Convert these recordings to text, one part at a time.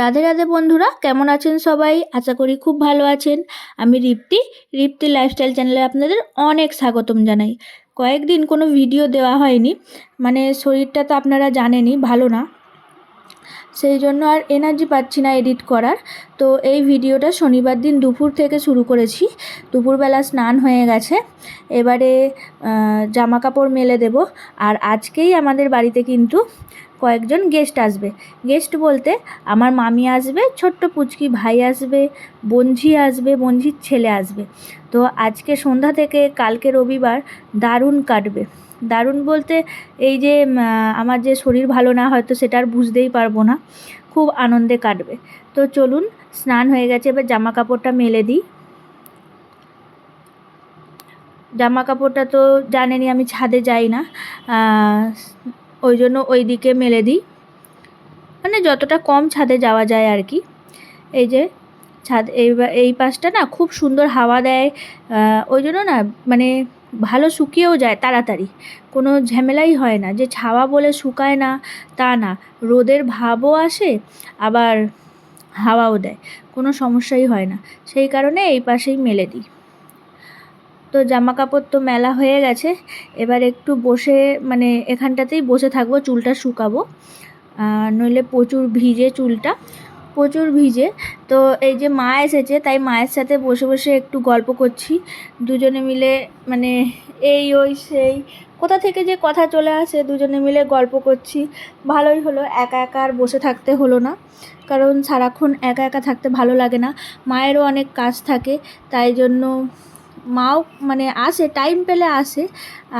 রাধে রাধে বন্ধুরা, কেমন আছেন সবাই? আশা করি খুব ভালো আছেন। আমি রিপ্তি রিপ্তি লাইফস্টাইল চ্যানেলে আপনাদের অনেক স্বাগতম জানাই। কয়েকদিন কোনো ভিডিও দেওয়া হয়নি মানে শরীরটা তো আপনারা জানেনই, ভালো না। সেই জন্য আর এনার্জি পাচ্ছি না এডিট করার। তো এই ভিডিওটা শনিবার দিন দুপুর থেকে শুরু করেছি। দুপুরবেলা স্নান হয়ে গেছে। এবারে জামা কাপড় মেলে দেব। আর আজকেই আমাদের বাড়িতে কিন্তু কয়েকজন গেস্ট আসবে। গেস্ট বলতে আমার মামি আসবে, ছোট্ট পুচকি ভাই আসবে, বঞ্ঝি আসবে, বঞ্ঝির ছেলে আসবে। তো আজকে সন্ধ্যা থেকে কালকে রবিবার দারুণ কাটবে। দারুণ বলতে এই যে আমার যে শরীর ভালো না হয়তো সেটা আর বুঝতেই পারব না। খুব আনন্দে কাটবে। তো চলুন, স্নান হয়ে গেছে, এবার জামা কাপড়টা মেলে দিই। জামা কাপড়টা তো জানেনই আমি ছাদে যাই না। ওই জন্য ওই দিকে মেলে দিই। মানে যতটা কম ছাদে যাওয়া যায় আর কি। এই যে, ছাদ, এই এই পাশটা না খুব সুন্দর হাওয়া দেয়। ওই জন্য না মানে ভালো শুকিয়েও যায় তাড়াতাড়ি। কোনো ঝামেলাই হয় না। যে ছাওয়া বলে শুকায় না, তা না। রোদের ভাবও আসে, আবার হাওয়াও দেয়। কোনো সমস্যাই হয় না। সেই কারণে এই পাশেই মেলে দিই। তো জামা কাপড় তো মেলা হয়ে গেছে। এবার একটু বসে মানে এখানটাতেই বসে থাকব, চুলটা শুকাবো। নইলে প্রচুর ভিজে চুলটা। প্রচুর ভিজে। তো এই যে মা এসেছে, তাই মায়ের সাথে বসে বসে একটু গল্প করছি। দুজনে মিলে মানে এই, ওই, সেই, কোথা থেকে যে কথা চলে আসে, দুজনে মিলে গল্প করছি। ভালোই হলো, একা একা আর বসে থাকতে হলো না। কারণ সারাক্ষণ একা একা থাকতে ভালো লাগে না। মায়েরও অনেক কাজ থাকে, তাই জন্য মাও মানে আসে টাইম পেলে আসে।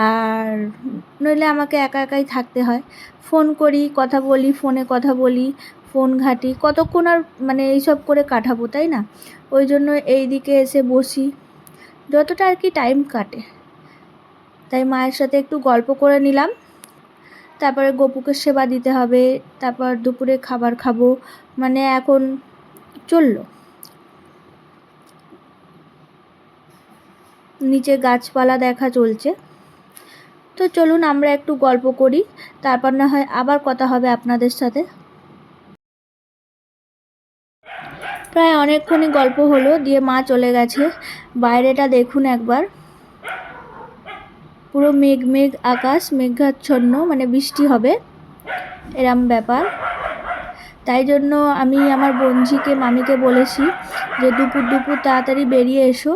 আর নইলে আমাকে একা, একাই থাকতে হয়। ফোন করি, কথা বলি ফোনে কথা বলি। ফোন ঘাঁটি, কতক্ষণ আর মানে এইসব করে কাটাবো, তাই না? ওই জন্য এই দিকে এসে বসি। যতটা আর কি টাইম কাটে। তাই মায়ের সাথে একটু গল্প করে নিলাম। তারপরে গপুকে সেবা দিতে হবে। তারপর দুপুরে খাবার খাব। মানে এখন চলল। নিচে গাছপালা দেখা চলছে। তো চলুন আমরা একটু গল্প করি। তারপর না হয় আবার কথা হবে আপনাদের সাথে। প্রায় অনেকক্ষণই গল্প হলো, দিয়ে মা চলে গেছে। বাইরেটা দেখুন একবার। পুরো মেঘ মেঘ আকাশ, মেঘাচ্ছন্ন মানে বৃষ্টি হবে, এরম ব্যাপার। তাই জন্য আমি আমার বঞ্জিকে, মামিকে বলেছি যে দুপুর দুপুর তাড়াতাড়ি বেরিয়ে এসো,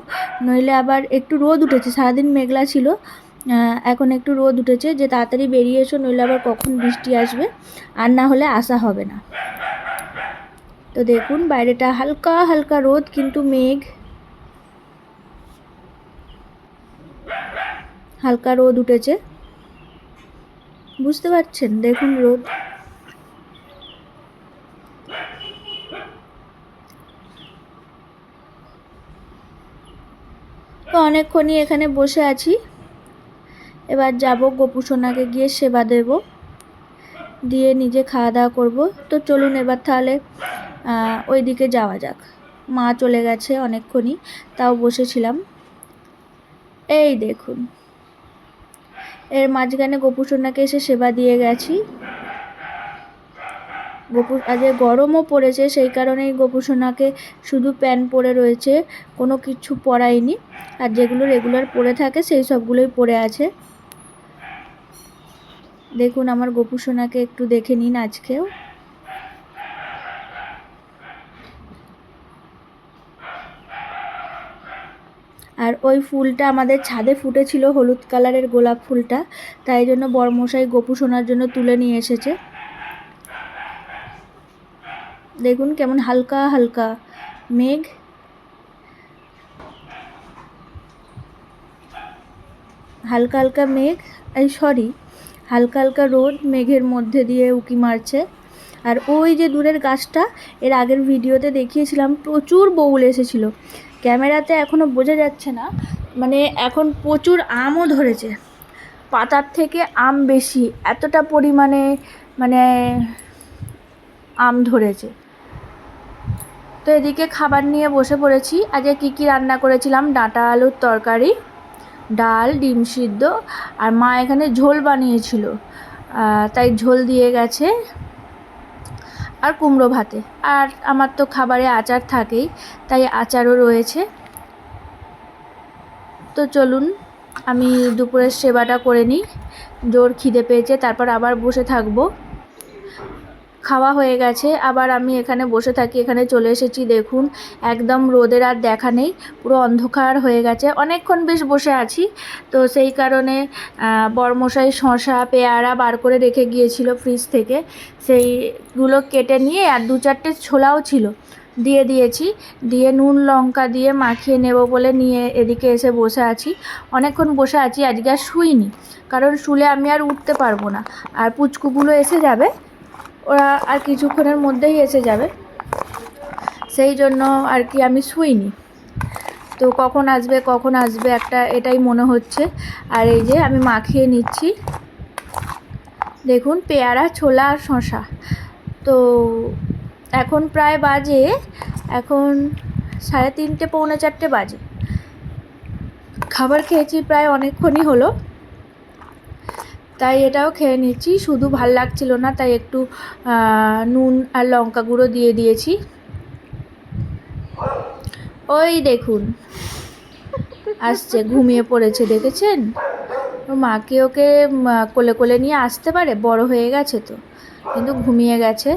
নইলে আবার একটু রোদ উঠেছে, সারাদিন মেঘলা ছিল এখন একটু রোদ উঠেছে, যে তাড়াতাড়ি বেরিয়ে এসো, নইলে আবার কখন বৃষ্টি আসবে, আর না হলে আসা হবে না। তো দেখুন, বাইরেটা হালকা হালকা রোদ, কিন্তু মেঘ। হালকা রোদ উঠেছে। বুঝতে পারছেন? দেখুন রোদ। তো অনেকক্ষণই এখানে বসে আছি। এবার যাব গোপু সোনাকে গিয়ে সেবা দেব। দিয়ে নিজে খাওয়া দাওয়া করব। তো চলুন এবার তাহলে ওই দিকে যাওয়া যাক। মা চলে গেছে অনেকক্ষণই, তাও বসেছিলাম। এই দেখুন, এর মাঝখানে গোপু সোনাকে এসে সেবা দিয়ে গেছি। গোপু, আজ গরমও পড়েছে, সেই কারণেই গোপু সোনাকে শুধু প্যান্ট পরে রয়েছে, কোনো কিছু পরাইনি আর যেগুলো রেগুলার পরে থাকে, সেই সবগুলোই পরে আছে। দেখুন, আমার গোপু সোনাকে একটু দেখে নিন আজকেও। ওই ফুলটা আমাদের ছাদে ফুটেছিল, হলুদ কালারের গোলাপ ফুলটা। তাই জন্য বরমশাই গোপু সোনার জন্য তুলে নিয়ে এসেছে। দেখুন কেমন হালকা হালকা মেঘ। হালকা হালকা মেঘ, এই সরি, হালকা হালকা রোদ মেঘের মধ্যে দিয়ে উকি মারছে। আর ওই যে দূরের গাছটা, এর আগের ভিডিওতে দেখিয়েছিলাম, প্রচুর বউল এসেছিল। ক্যামেরাতে এখনও বোঝা যাচ্ছে না মানে এখন প্রচুর আমও ধরেছে। পাতার থেকে আম বেশি, এতটা পরিমাণে মানে আম ধরেছে। তো এদিকে খাবার নিয়ে বসে পড়েছি। আজকে কী কী রান্না করেছিলাম? ডাঁটা আলুর তরকারি, ডাল, ডিম সিদ্ধ, আর মা এখানে ঝোল বানিয়েছিল। তাই ঝোল দিয়ে গেছে। আর কুমড়ো ভাতে। আর আমার তো খাবারে আচার থাকেই, তাই আচারও রয়েছে। তো চলুন, আমি দুপুরের সেবাটা করে নিই। জোর খিদে পেয়েছে, তারপর আবার বসে থাকব। খাওয়া হয়ে গেছে। আবার আমি এখানে বসে থাকি, এখানে চলে এসেছি, দেখুন। একদম রোদের আর দেখা নেই, পুরো অন্ধকার হয়ে গেছে। অনেকক্ষণ বেশ বসে আছি। তো সেই কারণে বরমশাই শশা পেয়ারা বার করে রেখে গিয়েছিল ফ্রিজ থেকে। সেইগুলো কেটে নিয়ে আর দু চারটে ছোলাও ছিল, দিয়ে দিয়েছি। দিয়ে নুন, লঙ্কা দিয়ে মাখিয়ে নেব বলে নিয়ে এদিকে এসে বসে আছি। অনেকক্ষণ বসে আছি, আজকে আর শুইনি। কারণ শুলে আমি আর উঠতে পারব না। আর পুচকুগুলো এসে যাবে। ওরা আর কিছুক্ষণের মধ্যেই এসে যাবে। সেই জন্য আর কি আমি শুইনি। তো কখন আসবে কখন আসবে একটা এটাই মনে হচ্ছে। আর এই যে আমি মাখিয়ে নিচ্ছি। দেখুন, পেয়ারা, ছোলা আর শশা তো এখন প্রায় বাজে, এখন সাড়ে তিনটে, পৌনে চারটে বাজে। খাবার খেয়েছি প্রায় অনেকক্ষণই হলো। তাই এটাও খেয়ে নিচ্ছি। শুধু ভালো লাগছিল না তাই একটু নুন আর লঙ্কা গুঁড়ো দিয়ে দিয়েছি। ওই দেখুন আসছে ঘুমিয়ে পড়েছে দেখেছেন? মাকে ওকে কোলে কোলে নিয়ে আসতে পারে? বড় হয়ে গেছে তো কিন্তু ঘুমিয়ে গেছে।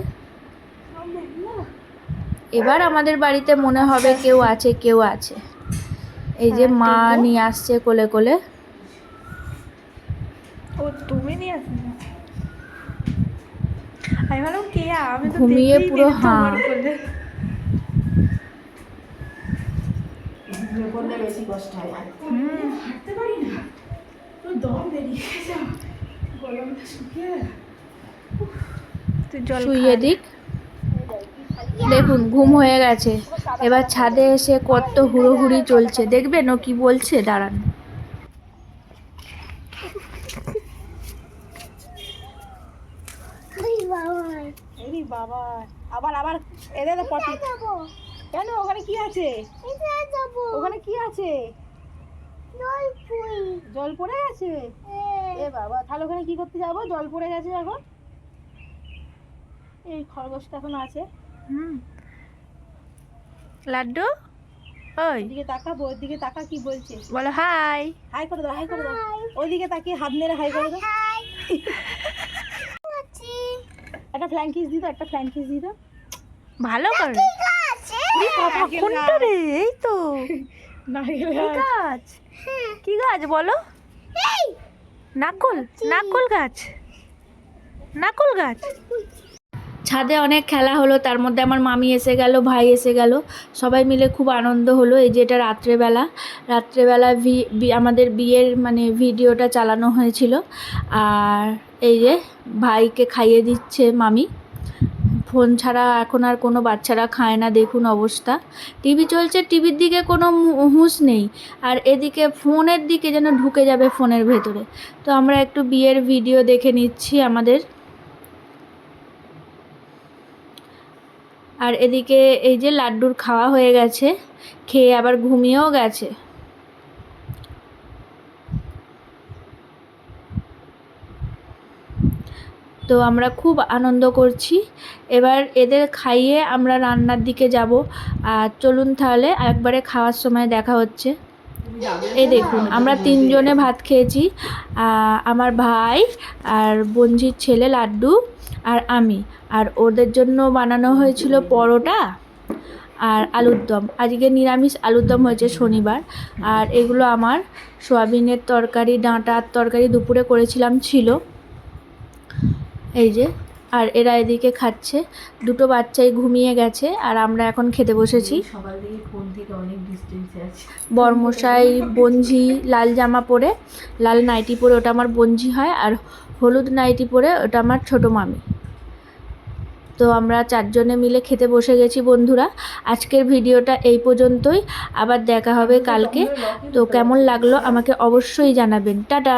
এবার আমাদের বাড়িতে মনে হবে কেউ আছে কেউ আছে। এই যে মা নিয়ে আসছে কোলে কোলে। ও তুমি নিয়ে আসলে আমি ভাবলাম কে? আমি তো ঘুমিয়ে পুরো নিলাম হাঁ। করলে বেশি কষ্ট হয়। হাঁটতে পারি না। দম বেরিয়ে গেছে। গরমটা শুকিয়ে তুই জল শুইয়ে দিক। দেখুন ঘুম হয়ে গেছে। এবার ছাদে এসে কত হুড়োহুড়ি চলছে। দেখবেন ও কি বলছে? দাঁড়ান এই বাবা। আবার আবার এদের পটি। কেন? ওখানে কি আছে? ওখানে কি আছে? জল পড়ে গেছে? এ। বাবা তাহলে ওখানে কি করতে যাব? জল পড়ে গেছে এখন? এই খরগোশটা এখন আছে। হুম। লাড্ডু? ওই। ওইদিকে তাকা ওর দিকে তাকা কি বলছে? বলো হাই। হাই করে দাও হাই করে দাও। ওইদিকে তাকিয়ে হাত মেরে হাই করে দাও। একটা ফ্ল্যাং কিস দিই একটা ফ্ল্যাং কিস দিই ভালো করে। বাবা, কোনটা রে? এই তো। নারকেল গাছ। গাছ? কি গাছ বলো? নাকল নাকল গাছ। নাকল গাছ। ছাদে অনেক খেলা হলো, তার মধ্যে আমার মামি এসে গেল, ভাই এসে গেল। সবাই মিলে খুব আনন্দ হলো, এই যে এটা রাত্রেবেলা। রাত্রেবেলা ভি আমাদের বিয়ের মানে ভিডিওটা চালানো হয়েছিল। আর এই যে ভাইকে খাইয়ে দিচ্ছে মামি। ফোন ছাড়া এখন আর কোনো বাচ্চারা খায় না, দেখুন অবস্থা। টিভি চলছে, টিভির দিকে কোনো হুঁশ নেই। আর এদিকে ফোনের দিকে যেন ঢুকে যাবে ফোনের ভেতরে। তো আমরা একটু বিয়ের ভিডিও দেখে নিচ্ছি আমাদের। আর এদিকে এই যে লাড্ডুর খাওয়া হয়ে গেছে, খেয়ে আবার ঘুমিয়েও গেছে। তো আমরা খুব আনন্দ করছি। এবার এদের খাইয়ে আমরা রান্নার দিকে যাব। আর চলুন তাহলে একবারে খাওয়ার সময় দেখা হচ্ছে। এই দেখুন, আমরা তিনজনে ভাত খেয়েছি আমার ভাই আর বঞ্জির ছেলে লাড্ডু আর আমি। আর ওদের জন্য বানানো হয়েছিল পরোটা আর আলুর দম। আজকে নিরামিষ আলুর দম হয়েছে শনিবার। আর এগুলো আমার সোয়াবিনের তরকারি, ডাঁটার তরকারি দুপুরে করেছিলাম, ছিল। এই যে আর এরা এদিকে খাচ্ছে। দুটো বাচ্চাই ঘুমিয়ে গেছে আর আমরা এখন খেতে বসেছি। সকাল থেকে ফোন থেকে অনেক ডিস্টেন্সে আছে। বর্মশাই বঞ্জি লাল জামা পরে লাল নাইটি পরে ওটা আমার বঞ্জি হয় আর হলুদ নাইটি পরে ওটা আমার ছোটো মামি। তো আমরা চারজনে মিলে খেতে বসে গেছি বন্ধুরা। আজকের ভিডিওটা এই পর্যন্তই। আবার দেখা হবে কালকে। তো কেমন লাগল আমাকে অবশ্যই জানাবেন। টাটা!